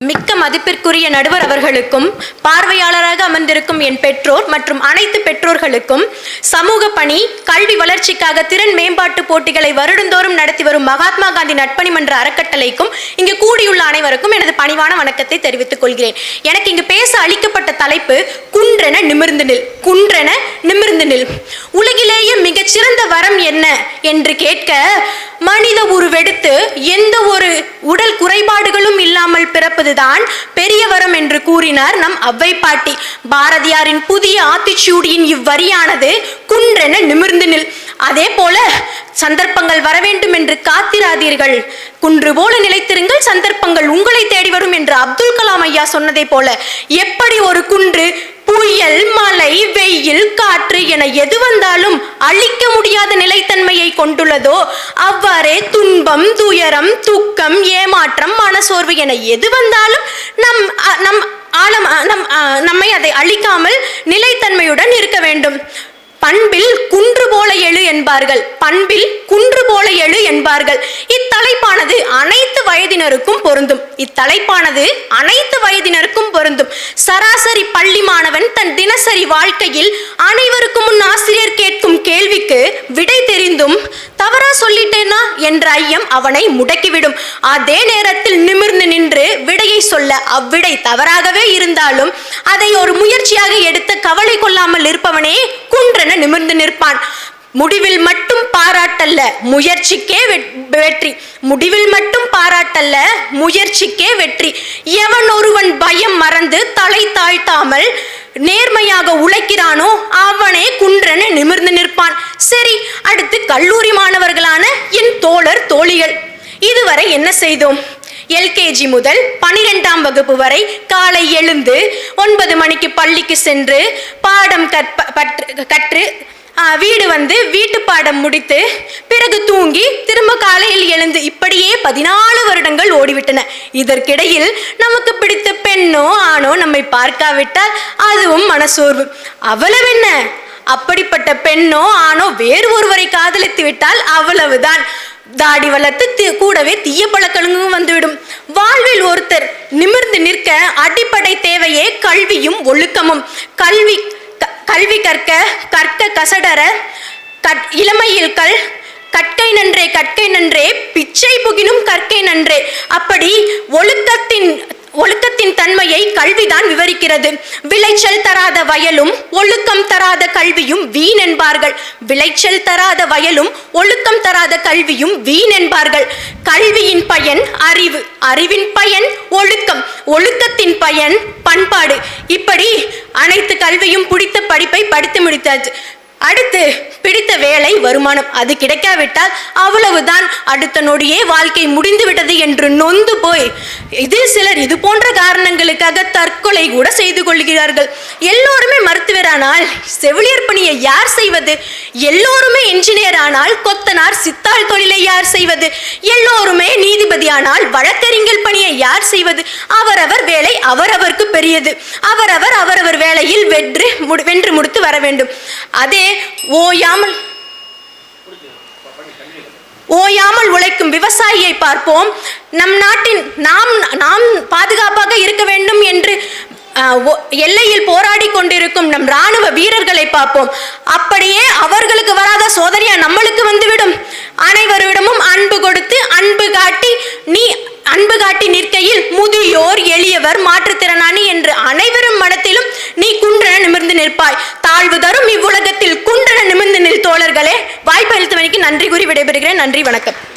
Mick மதிப்பிற்குரிய நடுவர் அவர்களுக்கும் பார்வையாளராக அமர்ந்திருக்கும் என் பெற்றோர் மற்றும் அனைத்து பெற்றோர்களுக்கும் சமூக பணி கல்வி வளர்ச்சிக்காக திறன் மேம்பாட்டு போட்டிகளை வருடந்தோறும் நடத்தி வரும் மகாத்மா காந்தி நட்பணி மன்ற அறக்கட்டளைக்கும் இங்கு கூடியுள்ள அனைவருக்கும் எனது பணிவான வணக்கத்தை தெரிவித்துக் கொள்கிறேன். எனக்கு இங்கு பேச அளிக்கப்பட்ட தலைப்பு குன்றென நிமிர்ந்து நில் குன்றென நிமிர்ந்து நில். உலகிலேயே மிகச்சிறந்த வரம் என்ன என்று கேட்க மனித உருவெடுத்து எந்த ஒரு உடல் குறைபாடுகளும் இல்லாமல் பிறப்பதுதான் பெரிய வரம் என்று கூறினார் நம் அவ்வை பாட்டி. பாரதியாரின் புதிய ஆத்திச்சூடியின் இவ்வரியானது குன்றென நிமிர்ந்து நில். அதே போல சந்தர்ப்பங்கள் வர வேண்டும் என்று காத்திராதீர்கள். குன்று போல நிலைத்திருங்கள் சந்தர்ப்பங்கள் உங்களை தேடி வரும் என்று அப்துல் கலாம் ஐயா சொன்னதை போல எப்படி ஒரு குன்று புயல் மழை வெயில் காற்று என எது வந்தாலும் அழிக்க முடியாத நிலைத்தன்மையை கொண்டுள்ளதோ அவ்வாறே துன்பம் துயரம் துக்கம் ஏமாற்றம் மனசோர்வு என எது வந்தாலும் நம் அ, நம் ஆழம் நம் நம்மை அதை அழிக்காமல் நிலைத்தன்மையுடன் இருக்க வேண்டும். பண்பில் குன்று போல எழு என்பார்கள். பண்பில் குன்று போல எழு என்பார்கள். வயதினருக்கும் பொருந்தும். இத்தலைப்பானது அனைத்து வயதினருக்கும் பொருந்தும். சராசரி பள்ளி மாணவன் தன் தினசரி வாழ்க்கையில் அனைவருக்கும் முன் ஆசிரியர் கேட்கும் கேள்விக்கு விடை தெரிந்தும் தவறா சொல்லிட்டேனா? என்ற ஐயம் அவனை முடக்கிவிடும். அதே நேரத்தில் நிமிர்ந்து நின்று விடையை சொல்ல அவ்விடை தவறாகவே இருந்தாலும் அதை ஒரு முயற்சியாக எடுத்து கவலை கொள்ளாமல் இருப்பவனே குன்றென நிமிர்ந்து நிற்பான். முடிவில் மட்டும் பாராட்டல்ல முயற்சிக்கே வெட்- வெற்றி. முடிவில் மட்டும் பாராட்டல்ல முயற்சிக்கே வெற்றி. எவன் ஒருவன் பயம் மறந்து தலை தாழ்த்தாமல் நேர்மையாக உழைக்கிறானோ அவனே குன்றனு நிமிர்ந்து நிற்பான். சரி அடுத்து கல்லூரி மாணவர்களான என் தோழர் தோழிகள். இதுவரை என்ன செய்தோம்? எல்கேஜி முதல் பனிரெண்டாம் வகுப்பு வரை காலை எழுந்து ஒன்பது மணிக்கு பள்ளிக்கு சென்று பாடம் கற்ப பற்று கற்று வீடு வந்து வீட்டு பாடம் முடித்து பிறகு தூங்கி திரும்ப காலையில் எழுந்து இப்படியே பதினாலு வருடங்கள் ஓடிவிட்டன. இதற்கிடையில் நமக்கு பிடித்த பெண்ணோ ஆணோ நம்மை பார்க்காவிட்டால் அதுவும் மனசோர்வு. அவ்வளவென்ன அப்படிப்பட்ட பெண்ணோ ஆணோ வேறு ஒருவரை காதலித்து விட்டால் அவ்வளவுதான். தாடி வளர்த்து தி- கூடவே தீய பழக்கங்களும் வந்துவிடும். வாழ்வில் ஒருத்தர் நிமிர்ந்து நிற்க அடிப்படை தேவையே கல்வியும் ஒழுக்கமும். கல்வி கல்வி கற்க கற்க கசடர கற் இளமையில் கல் கற்கை நன்றே கற்கை நன்றே பிச்சை புகினும் கற்கை நன்றே. அப்படி ஒழுக்கத்தின் ஒழுக்கத்தின் தன்மையை கல்விதான் விவரிக்கிறது. விளைச்சல் தராத வயலும் ஒழுக்கம் தராத கல்வியும் வீண் என்பார்கள். விளைச்சல் தராத வயலும் ஒழுக்கம் தராத கல்வியும் வீண் என்பார்கள். கல்வியின் பயன் அறிவு அறிவின் பயன் ஒழுக்கம். ஒழுக்கத்தின் பயன் பண்பாடு. இப்படி அனைத்து கல்வியும் பிடித்த படிப்பை படித்து முடித்தாச்சு. அடுத்து பிடித்த வேலை வருமானம் அது கிடைக்காவிட்டால் அவ்வளவுதான். அடுத்த நொடியே வாழ்க்கை முடிந்து விட்டது என்று நொந்து போய் இதில் சிலர் இது போன்ற காரணங்களுக்காக தற்கொலை கூட செய்து கொள்கிறார்கள். எல்லோருமே மருத்துவரானால் செவிலியர் பணியை யார் செய்வது? எல்லோருமே என்ஜினியர் ஆனால் கொத்தனார் சித்தாள் தொழிலை யார் செய்வது? எல்லோருமே நீதிபதியானால் வழக்கறிஞர் பணியை யார் செய்வது? அவரவர் வேலை அவரவருக்கு பெரியது. அவரவர் அவரவர் வேலையில் வென்று வென்று முடித்து வர வேண்டும். அதே ஓயாமல் ஓயாமல் உழைக்கும் விவசாயியை பார்ப்போம். நம் நாட்டின் நாம் நாம் பாதுகாப்பாக இருக்க வேண்டும் என்று எல்லையில் போராடி கொண்டிருக்கும் நம் ராணுவ வீரர்களை பார்ப்போம். அப்படியே அவர்களுக்கு வராத சோதனையா நம்மளுக்கு வந்துவிடும். அனைவரிடமும் அன்பு கொடுத்து அன்பு காட்டி நீ அன்பு காட்டி நிற்கையில் முதியோர் எளியவர் மாற்றுத்திறனாளி என்று அனைவரும் மனத்திலும் நீ குன்றென நிமிர்ந்து நிற்பாய் தாழ்வு தரும் நண்பர்களே வாய்ப்பு அளித்தவனுக்கு நன்றி கூறி விடைபெறுகிறேன். நன்றி வணக்கம்.